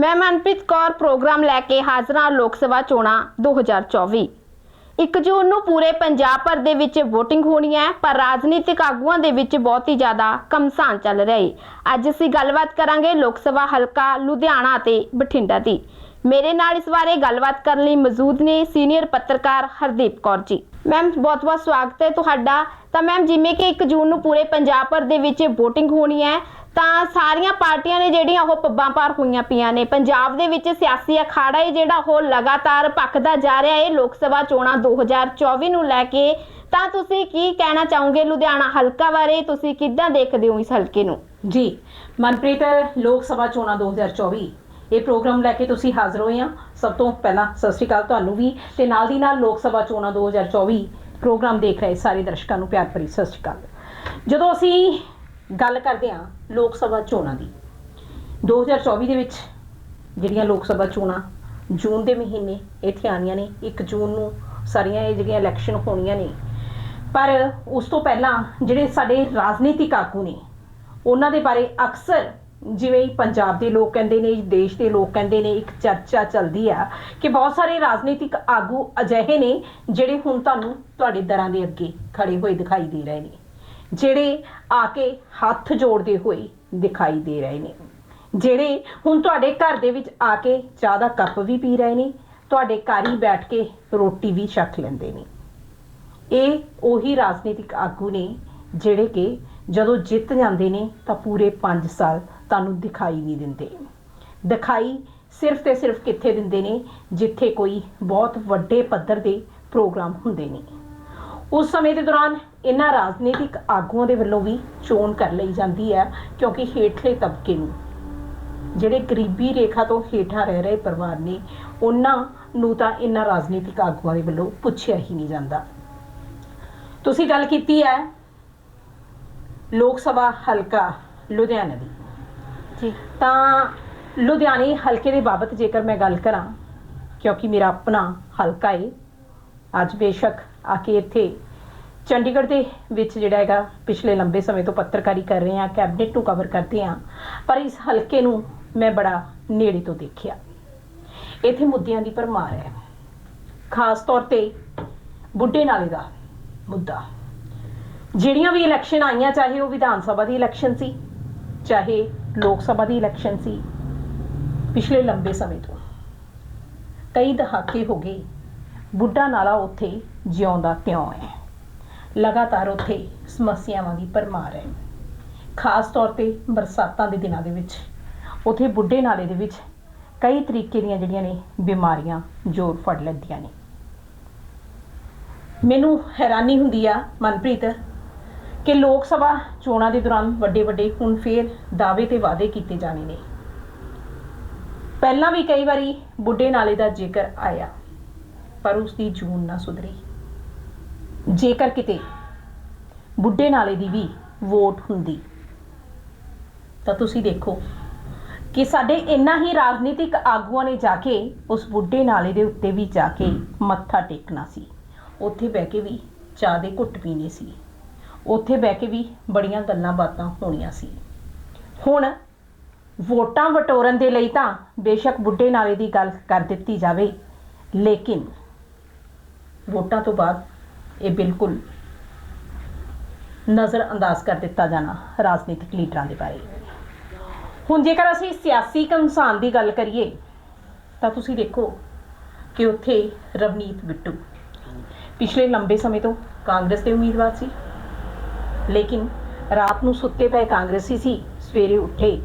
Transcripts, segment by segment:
ਮੈਂ ਮਨਪ੍ਰੀਤ ਕੌਰ ਪ੍ਰੋਗਰਾਮ ਲੈ ਕੇ ਹਾਜ਼ਰਾਂ ਲੋਕ ਸਭਾ ਚੋਣਾਂ 2024 1 ਜੂਨ ਨੂੰ ਪੂਰੇ ਪੰਜਾਬ ਭਰ ਦੇ ਵਿੱਚ VOTING ਹੋਣੀ ਹੈ, ਪਰ ਰਾਜਨੀਤਿਕ ਆਗੂਆਂ ਦੇ ਵਿੱਚ ਬਹੁਤ ਹੀ ਜ਼ਿਆਦਾ ਕਮਸਾਨ ਚੱਲ ਰਿਹਾ। ਅੱਜ ਅਸੀਂ ਗੱਲਬਾਤ ਕਰਾਂਗੇ ਲੋਕ ਸਭਾ ਹਲਕਾ ਲੁਧਿਆਣਾ ਅਤੇ ਬਠਿੰਡਾ ਦੀ। ਮੇਰੇ ਨਾਲ ਇਸ ਬਾਰੇ ਗੱਲਬਾਤ ਕਰਨ ਲਈ ਮੌਜੂਦ ਨੇ ਸੀਨੀਅਰ ਪੱਤਰਕਾਰ ਹਰਦੀਪ ਕੌਰ ਜੀ। ਮੈਮ ਬਹੁਤ ਬਹੁਤ ਸਵਾਗਤ ਹੈ ਤੁਹਾਡਾ। ਤਾਂ ਮੈਮ, ਜਿਵੇਂ ਕਿ 1 ਜੂਨ ਨੂੰ ਪੂਰੇ ਪੰਜਾਬ ਭਰ ਦੇ ਵਿੱਚ VOTING ਹੋਣੀ ਹੈ, ਤਾਂ ਸਾਰੀਆਂ ਪਾਰਟੀਆਂ ਨੇ ਜਿਹੜੀਆਂ ਉਹ ਪੱਬਾਂ ਪਾਰ ਹੋਈਆਂ ਪਈਆਂ ਨੇ। ਪੰਜਾਬ ਦੇ ਵਿੱਚ ਸਿਆਸੀ ਅਖਾੜਾ ਹੈ ਜਿਹੜਾ ਉਹ ਲਗਾਤਾਰ ਭਖਦਾ ਜਾ ਰਿਹਾ ਹੈ ਲੋਕ ਸਭਾ ਚੋਣਾਂ 2024 ਨੂੰ ਲੈ ਕੇ। ਤਾਂ ਤੁਸੀਂ ਕੀ ਕਹਿਣਾ ਚਾਹੋਗੇ ਲੁਧਿਆਣਾ ਹਲਕਾ ਬਾਰੇ? ਤੁਸੀਂ ਕਿੱਦਾਂ ਦੇਖਦੇ ਹੋ ਇਸ ਹਲਕੇ ਨੂੰ? ਜੀ, ਮਨਪ੍ਰੀਤ, ਲੋਕ ਸਭਾ ਚੋਣਾਂ 2024 ਇਹ ਪ੍ਰੋਗਰਾਮ ਲੈ ਕੇ ਤੁਸੀਂ ਹਾਜ਼ਰ ਹੋਏ ਆ। ਸਭ ਤੋਂ ਪਹਿਲਾਂ ਸਤਿ ਸ਼੍ਰੀ ਅਕਾਲ ਤੁਹਾਨੂੰ ਵੀ ਤੇ ਨਾਲ ਦੀ ਨਾਲ ਲੋਕ ਸਭਾ ਚੋਣਾਂ 2024 ਪ੍ਰੋਗਰਾਮ ਦੇਖ ਰਹੇ ਸਾਰੇ ਦਰਸ਼ਕਾਂ ਨੂੰ ਪਿਆਰ ਭਰੀ ਸਤਿ ਸ਼੍ਰੀ ਅਕਾਲ। ਜਦੋਂ ਅਸੀਂ ਗੱਲ ਕਰਦੇ ਹਾਂ ਲੋਕ ਸਭਾ ਚੋਣਾਂ ਦੀ 2024 ਦੇ ਵਿੱਚ ਜਿਹੜੀਆਂ ਲੋਕ ਸਭਾ ਚੋਣਾਂ ਜੂਨ ਦੇ ਮਹੀਨੇ ਇੱਥੇ ਆਉਣੀਆਂ ਨੇ 1 ਜੂਨ ਨੂੰ ਸਾਰੀਆਂ ਇਹ ਜਿਹੜੀਆਂ ਇਲੈਕਸ਼ਨ ਹੋਣੀਆਂ ਨੇ, ਪਰ ਉਸ ਤੋਂ ਪਹਿਲਾਂ ਜਿਹੜੇ ਸਾਡੇ ਰਾਜਨੀਤਿਕ ਆਗੂ ਨੇ, ਉਹਨਾਂ ਦੇ ਬਾਰੇ ਅਕਸਰ ਜਿਵੇਂ ਪੰਜਾਬ ਦੇ ਲੋਕ ਕਹਿੰਦੇ ਨੇ, ਦੇਸ਼ ਦੇ ਲੋਕ ਕਹਿੰਦੇ ਨੇ, ਇੱਕ ਚਰਚਾ ਚੱਲਦੀ ਆ ਕਿ ਬਹੁਤ ਸਾਰੇ ਰਾਜਨੀਤਿਕ ਆਗੂ ਅਜਿਹੇ ਨੇ ਜਿਹੜੇ ਹੁਣ ਤੁਹਾਨੂੰ ਤੁਹਾਡੇ ਦਰਾਂ ਦੇ ਅੱਗੇ ਖੜੇ ਹੋਏ ਦਿਖਾਈ ਦੇ ਰਹੇ ਨੇ, ਜਿਹੜੇ ਆ ਕੇ ਹੱਥ ਜੋੜਦੇ ਹੋਏ ਦਿਖਾਈ ਦੇ ਰਹੇ ਨੇ, ਜਿਹੜੇ ਹੁਣ ਤੁਹਾਡੇ ਘਰ ਦੇ ਵਿੱਚ ਆ ਕੇ ਚਾਹ ਦਾ ਕੱਪ ਵੀ ਪੀ ਰਹੇ ਨੇ, ਤੁਹਾਡੇ ਘਰ ਹੀ ਬੈਠ ਕੇ ਰੋਟੀ ਵੀ ਛਕ ਲੈਂਦੇ ਨੇ। ਇਹ ਉਹੀ ਰਾਜਨੀਤਿਕ ਆਗੂ ਨੇ ਜਿਹੜੇ ਕਿ ਜਦੋਂ ਜਿੱਤ ਜਾਂਦੇ ਨੇ ਤਾਂ ਪੂਰੇ 5 ਸਾਲ ਤੁਹਾਨੂੰ ਦਿਖਾਈ ਨਹੀਂ ਦਿੰਦੇ। ਦਿਖਾਈ ਸਿਰਫ ਤੇ ਸਿਰਫ ਕਿੱਥੇ ਦਿੰਦੇ ਨੇ? ਜਿੱਥੇ ਕੋਈ ਬਹੁਤ ਵੱਡੇ ਪੱਧਰ ਦੇ ਪ੍ਰੋਗਰਾਮ ਹੁੰਦੇ ਨੇ। ਉਸ ਸਮੇਂ ਦੇ ਦੌਰਾਨ ਇਹਨਾਂ ਰਾਜਨੀਤਿਕ ਆਗੂਆਂ ਦੇ ਵੱਲੋਂ ਵੀ ਚੋਣ ਕਰ ਲਈ ਜਾਂਦੀ ਹੈ, ਕਿਉਂਕਿ ਹੇਠਲੇ ਤਬਕੇ ਨੂੰ ਜਿਹੜੇ ਗਰੀਬੀ ਰੇਖਾ ਤੋਂ ਹੇਠਾਂ ਰਹਿ ਰਹੇ ਪਰਿਵਾਰ ਨੇ, ਉਹਨਾਂ ਨੂੰ ਤਾਂ ਇਹਨਾਂ ਰਾਜਨੀਤਿਕ ਆਗੂਆਂ ਦੇ ਵੱਲੋਂ ਪੁੱਛਿਆ ਹੀ ਨਹੀਂ ਜਾਂਦਾ। ਤੁਸੀਂ ਗੱਲ ਕੀਤੀ ਹੈ ਲੋਕ ਸਭਾ ਹਲਕਾ ਲੁਧਿਆਣਾ ਦੀ। ਜੀ। ਤਾਂ ਲੁਧਿਆਣੇ ਹਲਕੇ ਦੇ ਬਾਬਤ ਜੇਕਰ ਮੈਂ ਗੱਲ ਕਰਾਂ, ਕਿਉਂਕਿ ਮੇਰਾ ਆਪਣਾ ਹਲਕਾ ਏ, ਅੱਜ ਬੇਸ਼ੱਕ ਆ ਕੇ ਇੱਥੇ ਚੰਡੀਗੜ੍ਹ ਦੇ ਵਿੱਚ ਜਿਹੜਾ ਹੈਗਾ ਪਿਛਲੇ ਲੰਬੇ ਸਮੇਂ ਤੋਂ ਪੱਤਰਕਾਰੀ ਕਰ ਰਹੇ ਹਾਂ, ਕੈਬਨਿਟ ਨੂੰ ਕਵਰ ਕਰਦੇ ਹਾਂ, ਪਰ ਇਸ ਹਲਕੇ ਨੂੰ ਮੈਂ ਬੜਾ ਨੇੜੇ ਤੋਂ ਦੇਖਿਆ। ਇੱਥੇ ਮੁੱਦਿਆਂ ਦੀ ਭਰਮਾਰ ਹੈ। ਖਾਸ ਤੌਰ ਤੇ ਬੁੱਢੇ ਨਾਲੇ ਦਾ ਮੁੱਦਾ। ਜਿਹੜੀਆਂ ਵੀ ਇਲੈਕਸ਼ਨ ਆਈਆਂ, ਚਾਹੇ ਉਹ ਵਿਧਾਨ ਸਭਾ ਦੀ ਇਲੈਕਸ਼ਨ ਸੀ, ਚਾਹੇ ਲੋਕ ਸਭਾ ਦੀ ਇਲੈਕਸ਼ਨ ਸੀ, ਪਿਛਲੇ ਲੰਬੇ ਸਮੇਂ ਤੋਂ। ਕਈ ਦਹਾਕੇ ਹੋ ਗਏ, ਬੁੱਢਾ ਨਾਲਾ ਉੱਥੇ ਜਿਉਂਦਾ ਤਿਉਂ ਹੈ? ਲਗਾਤਾਰ ਉੱਥੇ ਸਮੱਸਿਆਵਾਂ ਦੀ ਭਰਮਾਰ ਹੈ। ਖਾਸ ਤੌਰ ਤੇ ਬਰਸਾਤਾਂ ਦੇ ਦਿਨਾਂ ਦੇ ਵਿੱਚ, ਉੱਥੇ ਬੁੱਢੇ ਨਾਲੇ ਦੇ ਵਿੱਚ ਕਈ ਤਰੀਕੇ ਦੀਆਂ ਜਿਹੜੀਆਂ ਨੇ ਬਿਮਾਰੀਆਂ ਜ਼ੋਰ ਫੜ ਲੈਂਦੀਆਂ ਨੇ। ਮੈਨੂੰ ਹੈਰਾਨੀ ਹੁੰਦੀ ਆ, ਮਨਪ੍ਰੀਤ ਕਿ ਲੋਕ ਸਭਾ ਚੋਣਾਂ ਦੇ ਦੌਰਾਨ ਵੱਡੇ ਵੱਡੇ ਹੁਣ ਫੇਰ ਦਾਅਵੇ ਤੇ ਵਾਅਦੇ ਕੀਤੇ ਜਾਣੇ ਨੇ। ਪਹਿਲਾਂ ਵੀ ਕਈ ਵਾਰੀ ਬੁੱਢੇ ਨਾਲੇ ਦਾ ਜ਼ਿਕਰ ਆਇਆ, ਪਰ ਉਸ ਦੀ ਜੂਨ ਨਾ ਸੁਧਰੀ। ਜੇਕਰ ਕਿਤੇ ਬੁੱਢੇ ਨਾਲੇ ਦੀ ਵੀ ਵੋਟ ਹੁੰਦੀ, ਤਾਂ ਤੁਸੀਂ ਦੇਖੋ ਕਿ ਸਾਡੇ ਇੰਨਾ ਹੀ ਰਾਜਨੀਤਿਕ ਆਗੂਆਂ ਨੇ ਜਾ ਕੇ ਉਸ ਬੁੱਢੇ ਨਾਲੇ ਦੇ ਉੱਤੇ ਵੀ ਜਾ ਕੇ ਮੱਥਾ ਟੇਕਣਾ ਸੀ। ਉੱਥੇ ਬਹਿ ਕੇ ਵੀ ਚਾਹ ਦੇ ਘੁੱਟ ਪੀਣੇ ਸੀ। ਉੱਥੇ ਬਹਿ ਕੇ ਵੀ ਬੜੀਆਂ ਗੱਲਾਂ ਬਾਤਾਂ ਹੋਣੀਆਂ ਸੀ। ਹੁਣ ਵੋਟਾਂ ਵਟੋਰਨ ਦੇ ਲਈ ਤਾਂ ਬੇਸ਼ੱਕ ਬੁੱਢੇ ਨਾਲੇ ਦੀ ਗੱਲ ਕਰ ਦਿੱਤੀ ਜਾਵੇ, ਲੇਕਿਨ ਵੋਟਾਂ ਤੋਂ ਬਾਅਦ ਇਹ ਬਿਲਕੁਲ ਨਜ਼ਰ ਅੰਦਾਜ਼ ਕਰ ਦਿੱਤਾ ਜਾਣਾ ਰਾਜਨੀਤਿਕ ਲੀਡਰਾਂ ਦੇ ਬਾਰੇ। ਹੁਣ ਜੇਕਰ ਅਸੀਂ ਸਿਆਸੀ ਕਮਸਾਨ ਦੀ ਗੱਲ ਕਰੀਏ, ਤਾਂ ਤੁਸੀਂ ਦੇਖੋ ਕਿ ਉੱਥੇ ਰਵਨੀਤ ਬਿੱਟੂ ਪਿਛਲੇ ਲੰਬੇ ਸਮੇਂ ਤੋਂ ਕਾਂਗਰਸ ਦੇ ਉਮੀਦਵਾਰ ਸੀ। ਲੇਕਿਨ ਰਾਤ ਨੂੰ ਸੁੱਤੇ ਪਏ ਕਾਂਗਰਸੀ ਸੀ, ਸਵੇਰੇ ਉੱਠੇ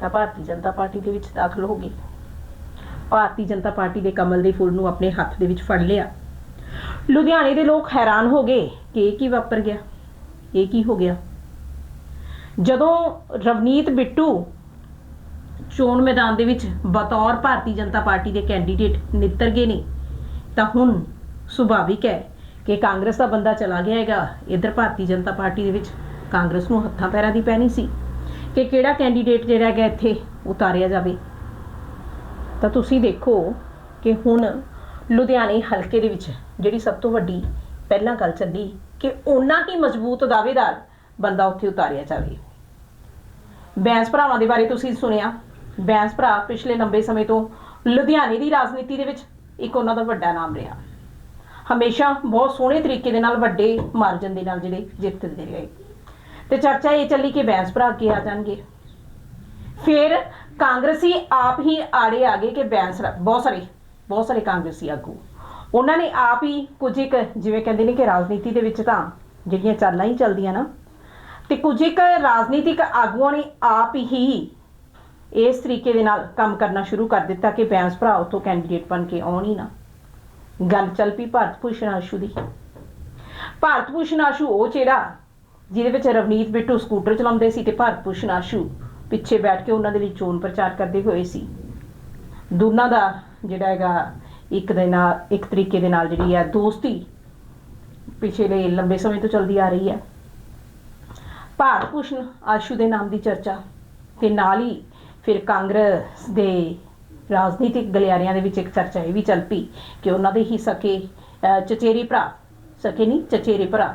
ਤਾਂ ਭਾਰਤੀ ਜਨਤਾ ਪਾਰਟੀ ਦੇ ਵਿੱਚ ਦਾਖਲ ਹੋ ਗਏ। ਭਾਰਤੀ ਜਨਤਾ ਪਾਰਟੀ ਦੇ ਕਮਲ ਦੇ ਫੁੱਲ ਨੂੰ ਆਪਣੇ ਹੱਥ ਦੇ ਵਿੱਚ ਫੜ ਲਿਆ। ਲੁਧਿਆਣੇ ਦੇ ਲੋਕ ਹੈਰਾਨ ਹੋ ਗਏ ਕਿ ਇਹ ਕੀ ਵਾਪਰ ਗਿਆ, ਇਹ ਕੀ ਹੋ ਗਿਆ। ਜਦੋਂ ਰਵਨੀਤ ਬਿੱਟੂ ਚੋਣ ਮੈਦਾਨ ਦੇ ਵਿੱਚ ਬਤੌਰ ਭਾਰਤੀ ਜਨਤਾ ਪਾਰਟੀ ਦੇ ਕੈਂਡੀਡੇਟ ਨਿੱਤਰ ਗਏ ਨੇ, ਤਾਂ ਹੁਣ ਸੁਭਾਵਿਕ ਹੈ ਕਿ ਕਾਂਗਰਸ ਦਾ ਬੰਦਾ ਚਲਾ ਗਿਆ ਹੈਗਾ, ਇਧਰ ਭਾਰਤੀ ਜਨਤਾ ਪਾਰਟੀ ਦੇ ਵਿੱਚ ਕਾਂਗਰਸ ਨੂੰ ਹੱਥਾਂ ਪੈਰਾਂ ਦੀ ਪੈਣੀ ਸੀ। ਕਿ ਕਿਹੜਾ ਕੈਂਡੀਡੇਟ ਜਿਹੜਾ ਹੈਗਾ ਇੱਥੇ ਉਤਾਰਿਆ ਜਾਵੇ। ਤਾਂ ਤੁਸੀਂ ਦੇਖੋ ਕਿ ਹੁਣ ਲੁਧਿਆਣੇ ਹਲਕੇ ਦੇ ਵਿੱਚ ਜਿਹੜੀ ਸਭ ਤੋਂ ਵੱਡੀ ਪਹਿਲਾਂ ਗੱਲ ਚੱਲੀ ਕਿ ਉਹਨਾਂ ਕੀ ਮਜ਼ਬੂਤ ਦਾਅਵੇਦਾਰ ਬੰਦਾ ਉੱਥੇ ਉਤਾਰਿਆ ਜਾਵੇ। ਬੈਂਸ ਭਰਾਵਾਂ ਦੇ ਬਾਰੇ ਤੁਸੀਂ ਸੁਣਿਆ। ਬੈਂਸ ਭਰਾ ਪਿਛਲੇ ਲੰਬੇ ਸਮੇਂ ਤੋਂ ਲੁਧਿਆਣੇ ਦੀ ਰਾਜਨੀਤੀ ਦੇ ਵਿੱਚ ਇੱਕ ਉਹਨਾਂ ਦਾ ਵੱਡਾ ਨਾਮ ਰਿਹਾ। ਹਮੇਸ਼ਾ ਬਹੁਤ ਸੋਹਣੇ ਤਰੀਕੇ ਦੇ ਨਾਲ ਵੱਡੇ ਮਾਰਜਨ ਦੇ ਨਾਲ ਜਿਹੜੇ ਜਿੱਤਦੇ ਰਹੇ। ਤੇ ਚਰਚਾ ਇਹ ਚੱਲੀ ਕਿ ਬੈਂਸ ਭਰਾ ਅੱਗੇ ਆ ਜਾਣਗੇ। ਫਿਰ ਕਾਂਗਰਸੀ ਆਪ ਹੀ ਆੜੇ ਆ ਗਏ ਕਿ ਬੈਂਸ ਬਹੁਤ ਸਾਰੇ ਬਹੁਤ ਸਾਰੇ ਕਾਂਗਰਸੀ ਆਗੂ। ਉਹਨਾਂ ਨੇ ਆਪ ਹੀ ਕੁਝ ਇੱਕ ਜਿਵੇਂ ਕਹਿੰਦੇ ਨੇ ਕਿ ਰਾਜਨੀਤੀ ਦੇ ਵਿੱਚ ਤਾਂ ਜਿਹੜੀਆਂ ਚਾਲਾਂ ਹੀ ਚੱਲਦੀਆਂ ਨਾ, ਤੇ ਕੁਝ ਇੱਕ ਰਾਜਨੀਤਿਕ ਆਗੂਆਂ ਨੇ ਆਪ ਹੀ ਇਸ ਤਰੀਕੇ ਦੇ ਨਾਲ ਕੰਮ ਕਰਨਾ ਸ਼ੁਰੂ ਕਰ ਦਿੱਤਾ ਕਿ ਬੈਂਸ ਭਰਾ ਉਤੋਂ ਕੈਂਡੀਡੇਟ ਬਣ ਕੇ ਆਉਣ ਹੀ ਨਾ। ਗੱਲ ਚੱਲ ਪਈ ਭਾਰਤ ਭੂਸ਼ਣ ਆਸ਼ੂ ਦੀ। ਭਾਰਤ ਭੂਸ਼ਣ ਆਸ਼ੂ ਉਹ ਜਿਹੜਾ ਜਿਹਦੇ ਵਿੱਚ ਰਵਨੀਤ ਬਿੱਟੂ ਸਕੂਟਰ ਚਲਾਉਂਦੇ ਸੀ ਤੇ ਭਾਰਤ ਭੂਸ਼ਣ ਆਸ਼ੂ ਪਿੱਛੇ ਬੈਠ ਕੇ ਉਹਨਾਂ ਦੇ ਲਈ ਚੋਣ ਪ੍ਰਚਾਰ ਕਰਦੇ ਹੋਏ ਸੀ। ਦੋਨਾਂ ਦਾ ਜਿਹੜਾ ਹੈਗਾ ਇੱਕ ਦੇ ਨਾਲ, ਇੱਕ ਤਰੀਕੇ ਦੇ ਨਾਲ ਜਿਹੜੀ ਹੈ ਦੋਸਤੀ ਪਿਛਲੇ ਲੰਬੇ ਸਮੇਂ ਤੋਂ ਚੱਲਦੀ ਆ ਰਹੀ ਹੈ। ਭਾਰਤ ਭੂਸ਼ਣ ਆਸ਼ੂ ਦੇ ਨਾਮ ਦੀ ਚਰਚਾ ਤੇ ਨਾਲ ਹੀ ਫਿਰ ਕਾਂਗਰਸ ਦੇ ਰਾਜਨੀਤਿਕ ਗਲਿਆਰਿਆਂ ਦੇ ਵਿੱਚ ਇੱਕ ਚਰਚਾ ਇਹ ਵੀ ਚੱਲ ਪਈ ਕਿ ਉਹਨਾਂ ਦੇ ਹੀ ਸਕੇ ਚਚੇਰੇ ਭਰਾ। ਸਕੇ ਨਹੀਂ ਚਚੇਰੇ ਭਰਾ।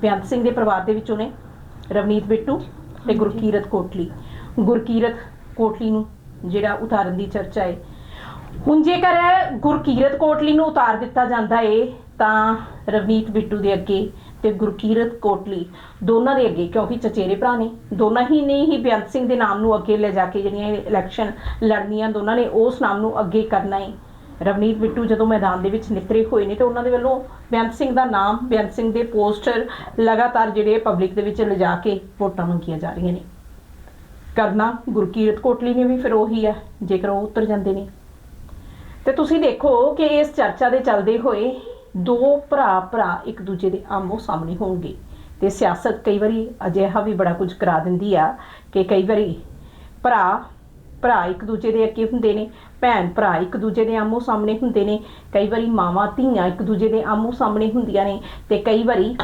ਬੇਅੰਤ ਸਿੰਘ ਦੇ ਪਰਿਵਾਰ ਦੇ ਵਿੱਚੋਂ ਨੇ ਰਵਨੀਤ ਬਿੱਟੂ ਤੇ ਗੁਰਕੀਰਤ ਕੋਟਲੀ। ਗੁਰਕੀਰਤ ਕੋਟਲੀ ਨੂੰ ਜਿਹੜਾ ਉਤਾਰਨ ਦੀ ਚਰਚਾ ਹੈ ਹੁਣ ਜੇਕਰ ਗੁਰਕੀਰਤ ਕੋਟਲੀ ਨੂੰ ਉਤਾਰ ਦਿੱਤਾ ਜਾਂਦਾ ਏ ਤਾਂ ਰਵਨੀਤ ਬਿੱਟੂ ਦੇ ਅੱਗੇ ਤੇ ਗੁਰਕੀਰਤ ਕੋਟਲੀ, ਦੋਨਾਂ ਦੇ ਅੱਗੇ ਕਿਉਂਕਿ ਚਚੇਰੇ ਭਰਾ ਨੇ, ਦੋਨਾਂ ਹੀ ਨੇ ਹੀ ਬੇਅੰਤ ਸਿੰਘ ਦੇ ਨਾਮ ਨੂੰ ਅੱਗੇ ਲੈ ਜਾ ਕੇ ਜਿਹੜੀਆਂ ਇਲੈਕਸ਼ਨ ਲੜਨੀਆਂ ਦੋਨਾਂ ਨੇ ਉਸ ਨਾਮ ਨੂੰ ਅੱਗੇ ਕਰਨਾ ਹੈ ਰਵਨੀਤ ਬਿੱਟੂ ਜਦੋਂ ਮੈਦਾਨ ਦੇ ਵਿੱਚ ਨਿਤਰੇ ਹੋਏ ਨੇ ਤੇ ਉਹਨਾਂ ਦੇ ਵੱਲੋਂ ਬੇਅੰਤ ਸਿੰਘ ਦਾ ਨਾਮ, ਬੇਅੰਤ ਸਿੰਘ ਦੇ ਪੋਸਟਰ ਲਗਾਤਾਰ ਜਿਹੜੇ ਪਬਲਿਕ ਦੇ ਵਿੱਚ ਲਿਜਾ ਕੇ ਵੋਟਾਂ ਮੰਗੀਆਂ ਜਾ ਰਹੀਆਂ ਨੇ। ਕਰਨਾ ਗੁਰਕੀਰਤ ਕੋਟਲੀ ਨੇ ਵੀ ਫਿਰ ਉਹੀ ਹੈ ਜੇਕਰ ਉਹ ਉਤਰ ਜਾਂਦੇ ਨੇ। ਤੇ ਤੁਸੀਂ ਦੇਖੋ ਕਿ ਇਸ ਚਰਚਾ ਦੇ ਚੱਲਦੇ ਹੋਏ ਦੋ ਭਰਾ ਭਰਾ ਇੱਕ ਦੂਜੇ ਦੇ ਆਮੋ ਸਾਹਮਣੇ ਹੋਣਗੇ। ਤੇ ਸਿਆਸਤ ਕਈ ਵਾਰੀ ਅਜਿਹਾ ਵੀ ਬੜਾ ਕੁਝ ਕਰਾ ਦਿੰਦੀ ਆ ਕਿ ਕਈ ਵਾਰੀ ਭਰਾ ਭਰਾ ਇੱਕ ਦੂਜੇ ਦੇ ਅੱਗੇ ਹੁੰਦੇ ਨੇ, ਭੈਣ ਭਰਾ ਇੱਕ ਦੂਜੇ ਦੇ ਆਮੋ ਸਾਹਮਣੇ ਹੁੰਦੇ ਨੇ, ਕਈ ਵਾਰੀ ਮਾਵਾਂ ਧੀਆਂ ਇੱਕ ਦੂਜੇ ਦੇ ਆਮੋ ਸਾਹਮਣੇ ਹੁੰਦੀਆਂ ਨੇ ਤੇ ਕਈ ਵਾਰੀ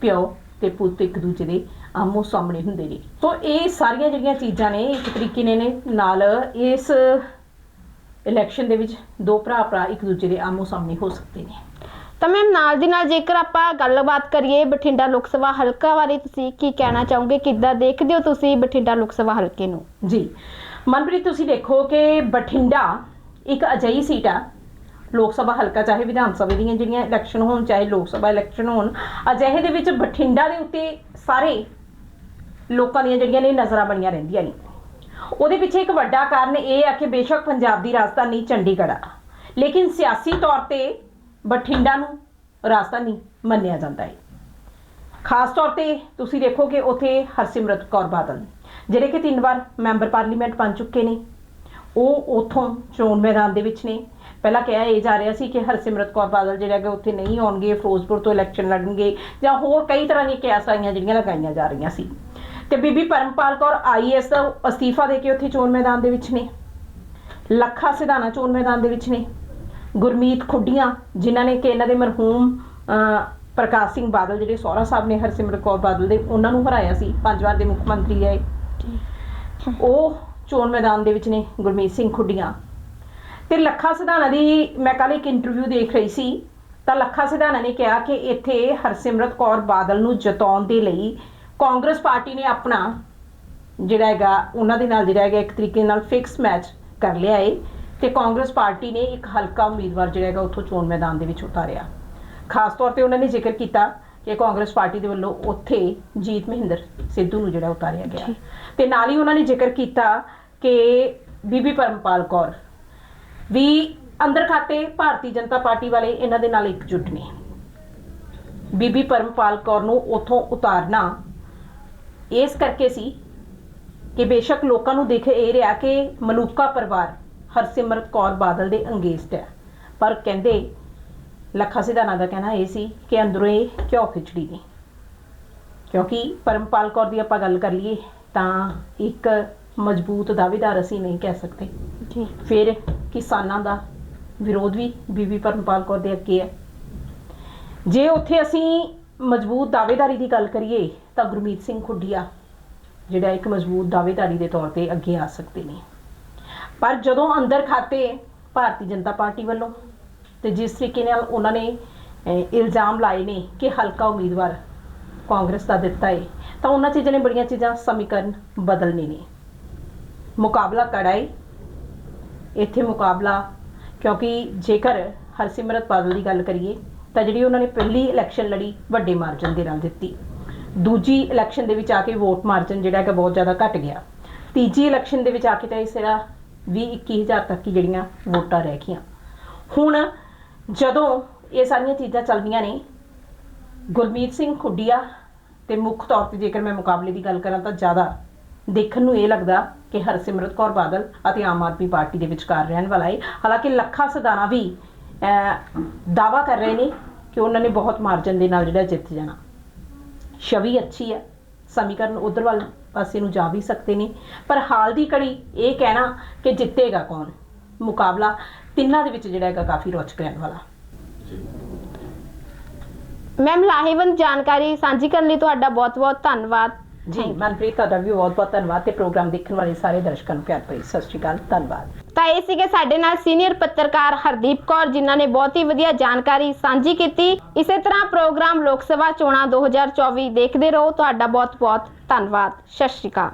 ਪਿਓ ਤੇ ਪੁੱਤ ਇੱਕ ਦੂਜੇ ਦੇ ਆਮੋ ਸਾਹਮਣੇ ਹੁੰਦੇ ਨੇ। ਸੋ ਇਹ ਸਾਰੀਆਂ ਜਿਹੜੀਆਂ ਚੀਜ਼ਾਂ ਨੇ, ਇੱਕ ਤਰੀਕੇ ਨੇ ਨੇ ਨਾਲ ਇਸ ਇਲੈਕਸ਼ਨ ਦੇ ਵਿੱਚ ਦੋ ਭਰਾ ਭਰਾ ਇੱਕ ਦੂਜੇ ਦੇ ਆਮੋ ਸਾਹਮਣੇ ਹੋ ਸਕਦੇ ਨੇ। ਤਾਂ ਮੈਮ ਨਾਲ ਦੀ ਨਾਲ ਜੇਕਰ ਆਪਾਂ ਗੱਲਬਾਤ ਕਰੀਏ ਬਠਿੰਡਾ ਲੋਕ ਸਭਾ ਹਲਕਾ ਬਾਰੇ, ਤੁਸੀਂ ਕੀ ਕਹਿਣਾ ਚਾਹੋਗੇ? ਕਿੱਦਾਂ ਦੇਖਦੇ ਹੋ ਤੁਸੀਂ ਬਠਿੰਡਾ ਲੋਕ ਸਭਾ ਹਲਕੇ ਨੂੰ? ਜੀ। ਮਨਪ੍ਰੀਤ, ਤੁਸੀਂ ਦੇਖੋ ਕਿ ਬਠਿੰਡਾ ਇੱਕ ਅਜਿਹੀ ਸੀਟ ਆ, ਲੋਕ ਸਭਾ ਹਲਕਾ, ਚਾਹੇ ਵਿਧਾਨ ਸਭਾ ਦੀਆਂ ਜਿਹੜੀਆਂ ਇਲੈਕਸ਼ਨ ਹੋਣ, ਚਾਹੇ ਲੋਕ ਸਭਾ ਇਲੈਕਸ਼ਨ ਹੋਣ, ਅਜਿਹੇ ਦੇ ਵਿੱਚ ਬਠਿੰਡਾ ਦੇ ਉੱਤੇ ਸਾਰੇ ਲੋਕਾਂ ਦੀਆਂ ਜਿਹੜੀਆਂ ਨੇ ਨਜ਼ਰਾਂ ਬਣੀਆਂ ਰਹਿੰਦੀਆਂ ਨੇ। ਉਹਦੇ ਪਿੱਛੇ ਇੱਕ ਵੱਡਾ ਕਾਰਨ ਇਹ ਆ ਕਿ ਬੇਸ਼ੱਕ ਪੰਜਾਬ ਦੀ ਰਾਜਧਾਨੀ ਚੰਡੀਗੜ੍ਹ ਆ। ਲੇਕਿਨ ਸਿਆਸੀ ਤੌਰ ਤੇ ਬਠਿੰਡਾ ਨੂੰ ਰਾਜਧਾਨੀ ਮੰਨਿਆ ਜਾਂਦਾ ਹੈ ਖਾਸ ਤੌਰ ਤੇ ਤੁਸੀਂ ਦੇਖੋ ਕਿ ਉਥੇ ਹਰਸਿਮਰਤ ਕੌਰ ਬਾਦਲ, ਜਿਹੜੇ ਕਿ ਤਿੰਨ ਵਾਰ ਮੈਂਬਰ ਪਾਰਲੀਮੈਂਟ ਬਣ ਚੁੱਕੇ ਨੇ। ਉਹ ਉਥੋਂ ਚੋਣ ਮੈਦਾਨ ਦੇ ਵਿੱਚ ਨੇ। ਪਹਿਲਾਂ ਕਿਹਾ ਇਹ ਜਾ ਰਿਹਾ ਸੀ ਕਿ ਹਰਸਿਮਰਤ ਕੌਰ ਬਾਦਲ ਜਿਹੜਾ ਕਿ ਉੱਥੇ ਨਹੀਂ ਆਉਣਗੇ, ਫਿਰੋਜ਼ਪੁਰ ਤੋਂ ਇਲੈਕਸ਼ਨ ਲੜਨਗੇ ਜਾਂ ਹੋਰ ਕਈ ਤਰ੍ਹਾਂ ਦੀਆਂ ਕਿਆਸਾਂ ਜਿਹੜੀਆਂ ਲਗਾਈਆਂ ਜਾ ਰਹੀਆਂ ਸੀ। ਤੇ ਬੀਬੀ ਪਰਮਪਾਲ ਕੌਰ ਆਈਐਸ ਦਾ ਅਸਤੀਫਾ ਦੇ ਕੇ ਉੱਥੇ ਚੋਣ ਮੈਦਾਨ ਦੇ ਵਿੱਚ ਨੇ। ਲੱਖਾ ਸਿਧਾਣਾ ਚੋਣ ਮੈਦਾਨ ਦੇ ਵਿੱਚ ਨੇ। ਗੁਰਮੀਤ ਖੁੱਡੀਆਂ, ਜਿਨ੍ਹਾਂ ਨੇ ਕਿ ਇਹਨਾਂ ਦੇ ਮਰਹੂਮ ਪ੍ਰਕਾਸ਼ ਸਿੰਘ ਬਾਦਲ, ਜਿਹੜੇ ਸਹੁਰਾ ਸਾਹਿਬ ਨੇ ਹਰਸਿਮਰਤ ਕੌਰ ਬਾਦਲ ਦੇ, ਉਹਨਾਂ ਨੂੰ ਹਰਾਇਆ ਸੀ। ਪੰਜ ਵਾਰ ਦੇ ਮੁੱਖ ਮੰਤਰੀ ਆਏ। ਉਹ ਚੋਣ ਮੈਦਾਨ ਦੇ ਵਿੱਚ ਨੇ, ਗੁਰਮੀਤ ਸਿੰਘ ਖੁੱਡੀਆਂ। ਤੇ ਲੱਖਾ ਸਿਧਾਣਾ ਦੀ, ਮੈਂ ਕੱਲ ਇੱਕ ਇੰਟਰਵਿਊ ਦੇਖ ਰਹੀ ਸੀ। ਤਾਂ ਲੱਖਾ ਸਿਧਾਣਾ ਨੇ ਕਿਹਾ ਕਿ ਇੱਥੇ ਹਰਸਿਮਰਤ ਕੌਰ ਬਾਦਲ ਨੂੰ ਜਿਤਾਉਣ ਦੇ ਲਈ ਕਾਂਗਰਸ ਪਾਰਟੀ ਨੇ ਆਪਣਾ ਜਿਹੜਾ ਹੈਗਾ, ਉਹਨਾਂ ਦੇ ਨਾਲ ਜਿਹੜਾ ਹੈਗਾ, ਇੱਕ ਤਰੀਕੇ ਨਾਲ ਫਿਕਸ ਮੈਚ ਕਰ ਲਿਆ ਏ। ਤੇ ਕਾਂਗਰਸ ਪਾਰਟੀ ਨੇ ਇੱਕ ਹਲਕਾ ਉਮੀਦਵਾਰ ਜਿਹੜਾ ਹੈਗਾ ਉੱਥੋਂ ਚੋਣ ਮੈਦਾਨ ਦੇ ਵਿੱਚ ਉਤਾਰਿਆ। ਖਾਸ ਤੌਰ ਤੇ ਉਹਨਾਂ ਨੇ ਜ਼ਿਕਰ ਕੀਤਾ ਕਿ ਕਾਂਗਰਸ ਪਾਰਟੀ ਦੇ ਵੱਲੋਂ ਉੱਥੇ ਜੀਤ ਮਹਿੰਦਰ ਸਿੱਧੂ ਨੂੰ ਜਿਹੜਾ ਉਤਾਰਿਆ ਗਿਆ। ਤੇ ਨਾਲ ਹੀ ਉਹਨਾਂ ਨੇ ਜ਼ਿਕਰ ਕੀਤਾ ਕਿ ਬੀਬੀ ਪਰਮਪਾਲ ਕੌਰ ਵੀ ਅੰਦਰ ਖਾਤੇ ਭਾਰਤੀ ਜਨਤਾ ਪਾਰਟੀ ਵਾਲੇ ਇਹਨਾਂ ਦੇ ਨਾਲ ਇਕਜੁੱਟ ਨੇ। ਬੀਬੀ ਪਰਮਪਾਲ ਕੌਰ ਨੂੰ ਉੱਥੋਂ ਉਤਾਰਨਾ ਇਸ ਕਰਕੇ ਸੀ ਕਿ ਬੇਸ਼ੱਕ ਲੋਕਾਂ ਨੂੰ ਦਿਖ ਇਹ ਰਿਹਾ ਕਿ ਮਲੂਕਾ ਪਰਿਵਾਰ ਹਰਸਿਮਰਤ ਕੌਰ ਬਾਦਲ ਦੇ ਅੰਗੇਸਟ ਹੈ। ਪਰ ਕਹਿੰਦੇ ਲੱਖਾ ਸਿਧਾਣਾ ਦਾ ਕਹਿਣਾ ਇਹ ਸੀ ਕਿ ਅੰਦਰੋਂ ਇਹ ਕਿਉਂ ਖਿਚੜੀ ਨੇ। ਕਿਉਂਕਿ ਪਰਮਪਾਲ ਕੌਰ ਦੀ ਆਪਾਂ ਗੱਲ ਕਰ ਲਈਏ ਤਾਂ ਇੱਕ ਮਜ਼ਬੂਤ ਦਾਅਵੇਦਾਰ ਅਸੀਂ ਨਹੀਂ ਕਹਿ ਸਕਦੇ। ਜੀ। ਫਿਰ ਕਿਸਾਨਾਂ ਦਾ ਵਿਰੋਧ ਵੀ ਬੀਬੀ ਪਰਮਪਾਲ ਕੌਰ ਦੇ ਅੱਗੇ ਹੈ। ਜੇ ਉੱਥੇ ਅਸੀਂ ਮਜ਼ਬੂਤ ਦਾਅਵੇਦਾਰੀ ਦੀ ਗੱਲ ਕਰੀਏ ਤਾਂ ਗੁਰਮੀਤ ਸਿੰਘ ਖੁੱਡੀਆ ਜਿਹੜਾ ਇੱਕ ਮਜ਼ਬੂਤ ਦਾਅਵੇਦਾਰੀ ਦੇ ਤੌਰ ਤੇ ਅੱਗੇ ਆ ਸਕਦੇ ਨੇ। ਪਰ ਜਦੋਂ ਅੰਦਰ ਖਾਤੇ ਭਾਰਤੀ ਜਨਤਾ ਪਾਰਟੀ ਵੱਲੋਂ ਤੇ ਜਿਸ ਤਰੀਕੇ ਨਾਲ ਉਹਨਾਂ ਨੇ ਇਲਜ਼ਾਮ ਲਾਏ ਨੇ ਕਿ ਹਲਕਾ ਉਮੀਦਵਾਰ ਕਾਂਗਰਸ ਦਾ ਦਿੱਤਾ ਹੈ ਤਾਂ ਉਹਨਾਂ ਚੀਜ਼ਾਂ ਨੇ ਬੜੀਆਂ ਚੀਜ਼ਾਂ ਸਮੀਕਰਨ ਬਦਲਨੇ ਨੇ। ਮੁਕਾਬਲਾ ਕੜਾ ਏ। ਇੱਥੇ ਮੁਕਾਬਲਾ, ਕਿਉਂਕਿ ਜੇਕਰ ਹਰਸਿਮਰਤ ਬਾਦਲ ਦੀ ਗੱਲ ਕਰੀਏ, ਤਾਂ ਜਿਹੜੀ ਉਹਨਾਂ ਨੇ ਪਹਿਲੀ ਇਲੈਕਸ਼ਨ ਲੜੀ ਵੱਡੇ ਮਾਰਜਨ ਦੇ ਨਾਲ ਦਿੱਤੀ। ਦੂਜੀ ਇਲੈਕਸ਼ਨ ਦੇ ਵਿੱਚ ਆ ਕੇ ਵੋਟ ਮਾਰਜਨ ਜਿਹੜਾ ਹੈਗਾ ਬਹੁਤ ਜ਼ਿਆਦਾ ਘਟ ਗਿਆ। ਤੀਜੀ ਇਲੈਕਸ਼ਨ ਦੇ ਵਿੱਚ ਆ ਕੇ ਤਾਂ ਇਹ ਸਿਰਾ 20 21000 ਤੱਕ ਹੀ ਜਿਹੜੀਆਂ ਵੋਟਾਂ ਰਹਿ ਗਈਆਂ। ਹੁਣ ਜਦੋਂ ਇਹ ਸਾਰੀਆਂ ਚੀਜ਼ਾਂ ਚੱਲਦੀਆਂ ਨੇ, ਗੁਰਮੀਤ ਸਿੰਘ ਖੁੱਡੀਆ ਤੇ ਮੁੱਖ ਤੌਰ ਤੇ ਜੇਕਰ ਮੈਂ ਮੁਕਾਬਲੇ ਦੀ ਗੱਲ ਕਰਾਂ ਤਾਂ ਜ਼ਿਆਦਾ ਦੇਖਣ ਨੂੰ ਇਹ ਲੱਗਦਾ ਕਿ ਹਰਸਿਮਰਤ ਕੌਰ ਬਾਦਲ ਅਤੇ ਆਮ ਆਦਮੀ ਪਾਰਟੀ ਦੇ ਵਿਚਕਾਰ ਰਹਿਣ ਵਾਲਾ ਹੈ ਹਾਲਾਂਕਿ ਲੱਖਾ ਸਦਾਨਾ ਵੀ ਦਾਵਾ ਕਰ ਰਹੇ ਨੇ ਕਿ ਉਹਨਾਂ ਨੇ ਬਹੁਤ ਮਾਰਜਨ ਦੇ ਨਾਲ ਜਿਹੜਾ ਜਿੱਤ ਜਾਣਾ। ਛਵੀ ਅੱਛੀ ਹੈ, ਸਮੀਕਰਨ ਉਧਰ ਵੱਲ ਪਾਸੇ ਨੂੰ ਜਾ ਵੀ ਸਕਦੇ ਨੇ। ਪਰ ਹਾਲ ਦੀ ਘੜੀ ਇਹ ਕਹਿਣਾ ਕਿ ਜਿੱਤੇਗਾ ਕੌਣ? ਮੁਕਾਬਲਾ ਤਿੰਨਾਂ ਦੇ ਵਿੱਚ ਜਿਹੜਾ ਹੈਗਾ ਕਾਫੀ ਰੌਚਕ ਰਹਿਣ ਵਾਲਾ। ਮੈਮ ਲਾਹੇਵੰਦ ਜਾਣਕਾਰੀ ਸਾਂਝੀ ਕਰਨ ਲਈ ਤੁਹਾਡਾ ਬਹੁਤ-ਬਹੁਤ ਧੰਨਵਾਦ। ਜੀ ਮਨਪ੍ਰੀਤ ਤੁਹਾਡਾ ਵੀ ਬਹੁਤ ਬਹੁਤ ਧੰਨਵਾਦ ਤੇ ਪ੍ਰੋਗਰਾਮ ਦੇਖਣ ਵਾਲੇ ਸਾਰੇ ਦਰਸ਼ਕਾਂ ਨੂੰ ਪਿਆਰ ਭਰੀ ਸਤਿ ਸ਼੍ਰੀ ਅਕਾਲ ਧੰਨਵਾਦ। ਤਾਂ ਇਹ ਸੀਗੇ ਸਾਡੇ ਨਾਲ ਸੀਨੀਅਰ ਪੱਤਰਕਾਰ ਹਰਦੀਪ ਕੌਰ ਜਿਨ੍ਹਾਂ ਨੇ ਬਹੁਤ ਹੀ ਵਧੀਆ ਜਾਣਕਾਰੀ ਸਾਂਝੀ ਕੀਤੀ। ਇਸੇ ਤਰ੍ਹਾਂ ਪ੍ਰੋਗਰਾਮ ਲੋਕ ਸਭਾ ਚੋਣਾਂ 2024 ਦੇਖਦੇ ਰਹੋ। ਤੁਹਾਡਾ ਬਹੁਤ-ਬਹੁਤ ਧੰਨਵਾਦ। ਸਤਿ ਸ਼੍ਰੀ ਅਕਾਲ।